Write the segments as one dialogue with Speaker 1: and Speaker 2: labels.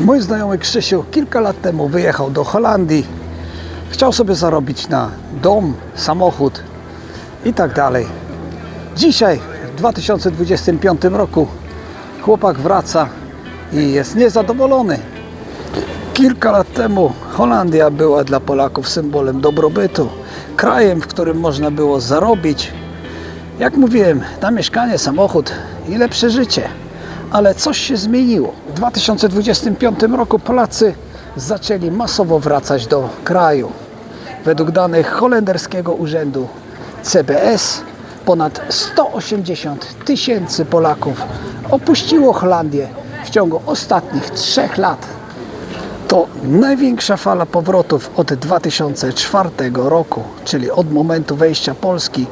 Speaker 1: Mój znajomy Krzysiu kilka lat temu wyjechał do Holandii. Chciał sobie zarobić na dom, samochód i tak dalej. Dzisiaj, w 2025 roku, chłopak wraca i jest niezadowolony. Kilka lat temu Holandia była dla Polaków symbolem dobrobytu, krajem, w którym można było zarobić. Jak mówiłem, na mieszkanie, samochód i lepsze życie. Ale coś się zmieniło. W 2025 roku Polacy zaczęli masowo wracać do kraju. Według danych holenderskiego urzędu CBS ponad 180 tysięcy Polaków opuściło Holandię w ciągu ostatnich trzech lat. To największa fala powrotów od 2004 roku, czyli od momentu wejścia Polski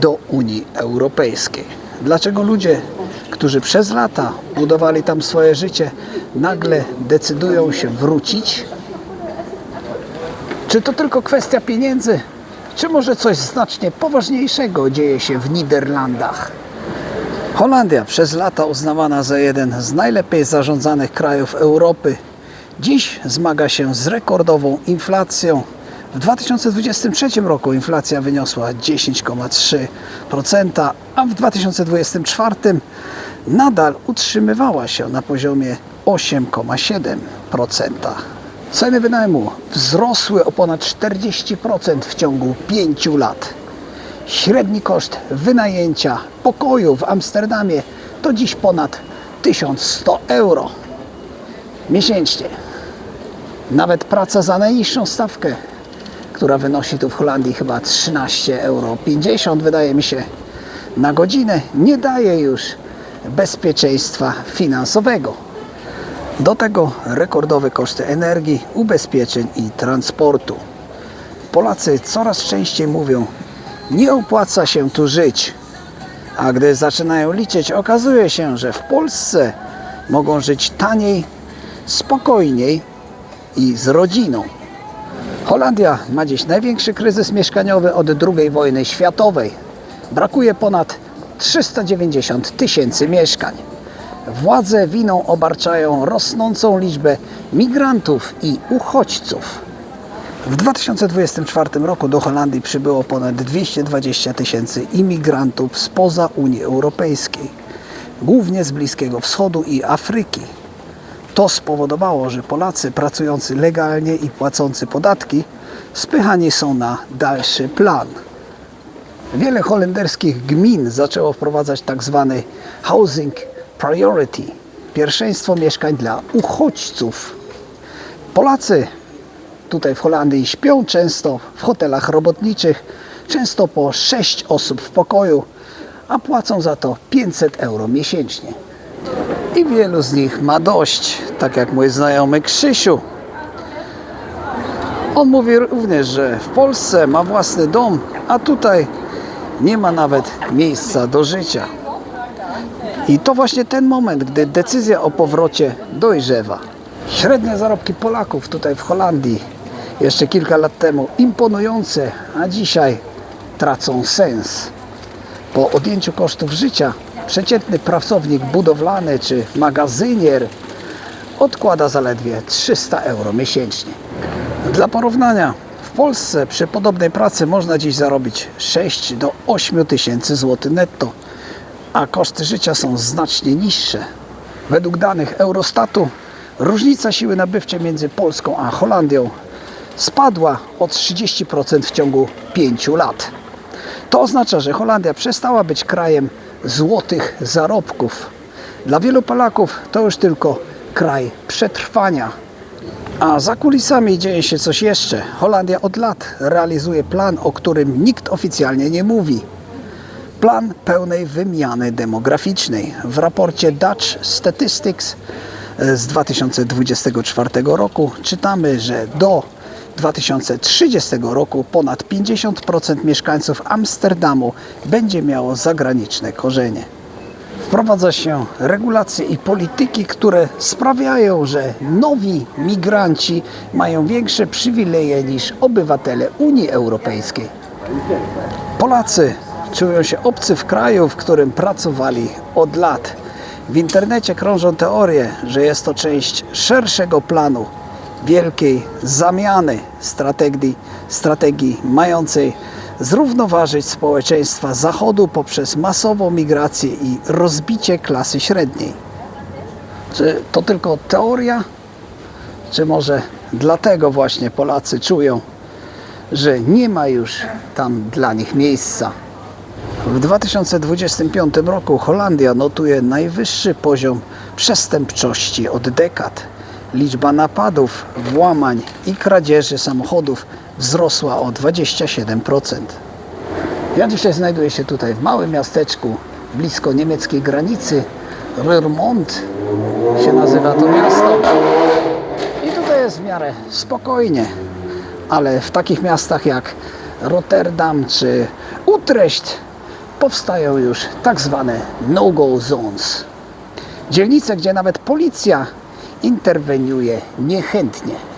Speaker 1: do Unii Europejskiej. Dlaczego ludzie, którzy przez lata budowali tam swoje życie, nagle decydują się wrócić? Czy to tylko kwestia pieniędzy, czy może coś znacznie poważniejszego dzieje się w Niderlandach? Holandia, przez lata uznawana za jeden z najlepiej zarządzanych krajów Europy, dziś zmaga się z rekordową inflacją. W 2023 roku inflacja wyniosła 10,3%, a w 2024 nadal utrzymywała się na poziomie 8,7%. Ceny wynajmu wzrosły o ponad 40% w ciągu 5 lat. Średni koszt wynajęcia pokoju w Amsterdamie to dziś ponad 1100 euro miesięcznie. Nawet praca za najniższą stawkę, która wynosi tu w Holandii chyba 13 euro 50 wydaje mi się na godzinę, nie daje już bezpieczeństwa finansowego. Do tego rekordowe koszty energii, ubezpieczeń i transportu. Polacy coraz częściej mówią, nie opłaca się tu żyć. A gdy zaczynają liczyć, okazuje się, że w Polsce mogą żyć taniej, spokojniej i z rodziną. Holandia ma dziś największy kryzys mieszkaniowy od II wojny światowej. Brakuje ponad 390 tysięcy mieszkań. Władze winą obarczają rosnącą liczbę migrantów i uchodźców. W 2024 roku do Holandii przybyło ponad 220 tysięcy imigrantów spoza Unii Europejskiej, głównie z Bliskiego Wschodu i Afryki. To spowodowało, że Polacy pracujący legalnie i płacący podatki spychani są na dalszy plan. Wiele holenderskich gmin zaczęło wprowadzać tak zwany housing priority, pierwszeństwo mieszkań dla uchodźców. Polacy tutaj w Holandii śpią często w hotelach robotniczych, często po 6 osób w pokoju, a płacą za to 500 euro miesięcznie. I wielu z nich ma dość, tak jak mój znajomy Krzysiu. On mówi również, że w Polsce ma własny dom, a tutaj nie ma nawet miejsca do życia. I to właśnie ten moment, gdy decyzja o powrocie dojrzewa. Średnie zarobki Polaków tutaj w Holandii jeszcze kilka lat temu imponujące, a dzisiaj tracą sens. Po odjęciu kosztów życia przeciętny pracownik budowlany czy magazynier odkłada zaledwie 300 euro miesięcznie. Dla porównania, Polsce przy podobnej pracy można dziś zarobić 6 do 8 tysięcy złotych netto, a koszty życia są znacznie niższe. Według danych Eurostatu różnica siły nabywczej między Polską a Holandią spadła o 30% w ciągu 5 lat. To oznacza, że Holandia przestała być krajem złotych zarobków. Dla wielu Polaków to już tylko kraj przetrwania. A za kulisami dzieje się coś jeszcze. Holandia od lat realizuje plan, o którym nikt oficjalnie nie mówi. Plan pełnej wymiany demograficznej. W raporcie Dutch Statistics z 2024 roku czytamy, że do 2030 roku ponad 50% mieszkańców Amsterdamu będzie miało zagraniczne korzenie. Wprowadza się regulacje i polityki, które sprawiają, że nowi migranci mają większe przywileje niż obywatele Unii Europejskiej. Polacy czują się obcy w kraju, w którym pracowali od lat. W internecie krążą teorie, że jest to część szerszego planu wielkiej zamiany strategii, strategii mającej zrównoważyć społeczeństwa Zachodu poprzez masową migrację i rozbicie klasy średniej. Czy to tylko teoria, czy może dlatego właśnie Polacy czują, że nie ma już tam dla nich miejsca? W 2025 roku Holandia notuje najwyższy poziom przestępczości od dekad. Liczba napadów, włamań i kradzieży samochodów wzrosła o 27%. Ja dzisiaj znajduję się tutaj w małym miasteczku blisko niemieckiej granicy. Ryrmont się nazywa to miasto. I tutaj jest w miarę spokojnie, ale w takich miastach jak Rotterdam czy Utrecht powstają już tak zwane no-go zones. Dzielnice, gdzie nawet policja interweniuje niechętnie.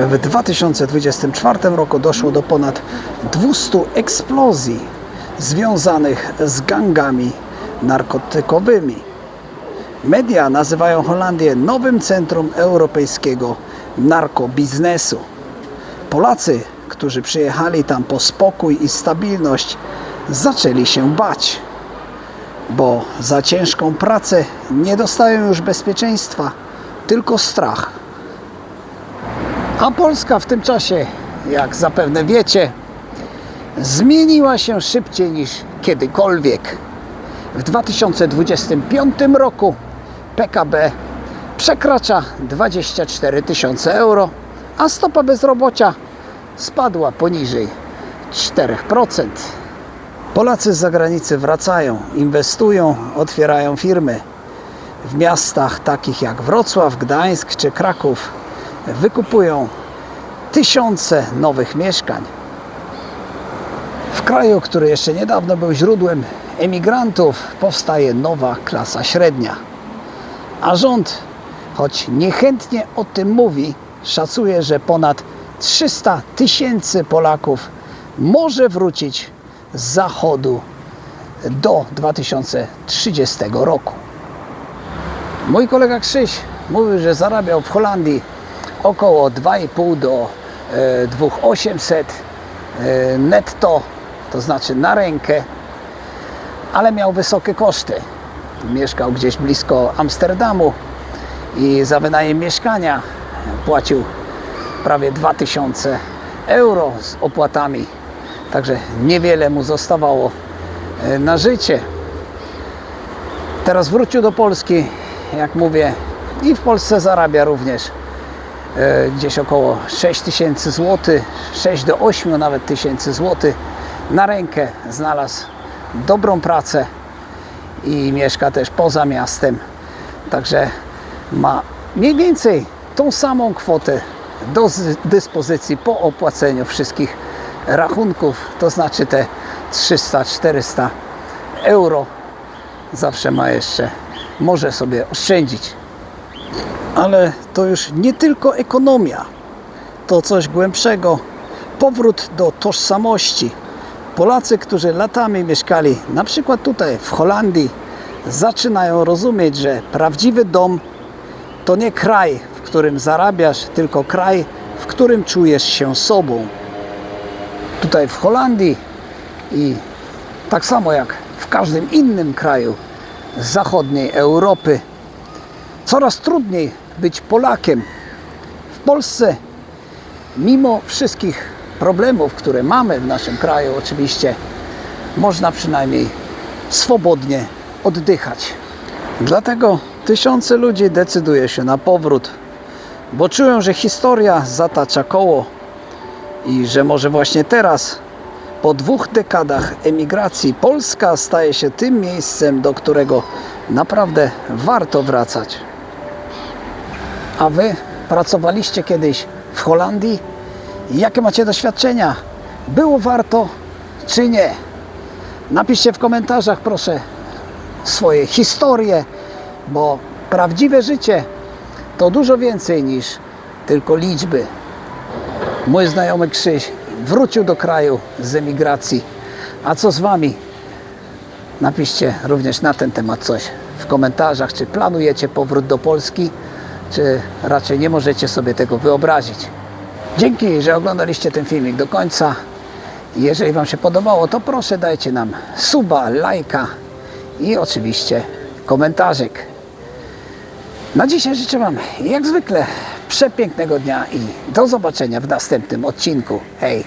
Speaker 1: W 2024 roku doszło do ponad 200 eksplozji związanych z gangami narkotykowymi. Media nazywają Holandię nowym centrum europejskiego narkobiznesu. Polacy, którzy przyjechali tam po spokój i stabilność, zaczęli się bać, bo za ciężką pracę nie dostają już bezpieczeństwa, tylko strach. A Polska w tym czasie, jak zapewne wiecie, zmieniła się szybciej niż kiedykolwiek. W 2025 roku PKB przekracza 24 tysiące euro, a stopa bezrobocia spadła poniżej 4%. Polacy z zagranicy wracają, inwestują, otwierają firmy. W miastach takich jak Wrocław, Gdańsk czy Kraków wykupują tysiące nowych mieszkań. W kraju, który jeszcze niedawno był źródłem emigrantów, powstaje nowa klasa średnia. A rząd, choć niechętnie o tym mówi, szacuje, że ponad 300 tysięcy Polaków może wrócić z zachodu do 2030 roku. Mój kolega Krzyś mówił, że zarabiał w Holandii około 2,5 do e, 2,800 e, netto, to znaczy na rękę, ale miał wysokie koszty. Mieszkał gdzieś blisko Amsterdamu i za wynajem mieszkania płacił prawie 2000 euro z opłatami. Także niewiele mu zostawało e, na życie. Teraz wrócił do Polski, jak mówię, i w Polsce zarabia również e, gdzieś około 6 tysięcy złotych, 6 do 8 nawet tysięcy złotych na rękę. Znalazł dobrą pracę i mieszka też poza miastem. Także ma mniej więcej tą samą kwotę do dyspozycji po opłaceniu wszystkich rachunków, to znaczy te 300-400 euro zawsze ma jeszcze, może sobie oszczędzić. Ale to już nie tylko ekonomia, to coś głębszego, powrót do tożsamości. Polacy, którzy latami mieszkali na przykład tutaj w Holandii, zaczynają rozumieć, że prawdziwy dom to nie kraj, w którym zarabiasz, tylko kraj, w którym czujesz się sobą. Tutaj w Holandii i tak samo jak w każdym innym kraju zachodniej Europy, coraz trudniej być Polakiem. W Polsce, mimo wszystkich problemów, które mamy w naszym kraju, oczywiście, można przynajmniej swobodnie oddychać. Dlatego tysiące ludzi decyduje się na powrót, bo czują, że historia zatacza koło i że może właśnie teraz, po dwóch dekadach emigracji, Polska staje się tym miejscem, do którego naprawdę warto wracać. A wy pracowaliście kiedyś w Holandii? Jakie macie doświadczenia? Było warto czy nie? Napiszcie w komentarzach, proszę, swoje historie, bo prawdziwe życie to dużo więcej niż tylko liczby. Mój znajomy Krzyś wrócił do kraju z emigracji. A co z Wami? Napiszcie również na ten temat coś w komentarzach, czy planujecie powrót do Polski, czy raczej nie możecie sobie tego wyobrazić. Dzięki, że oglądaliście ten filmik do końca. Jeżeli Wam się podobało, to proszę dajcie nam suba, lajka i oczywiście komentarzyk. Na dzisiaj życzę Wam jak zwykle przepięknego dnia i do zobaczenia w następnym odcinku. Hej!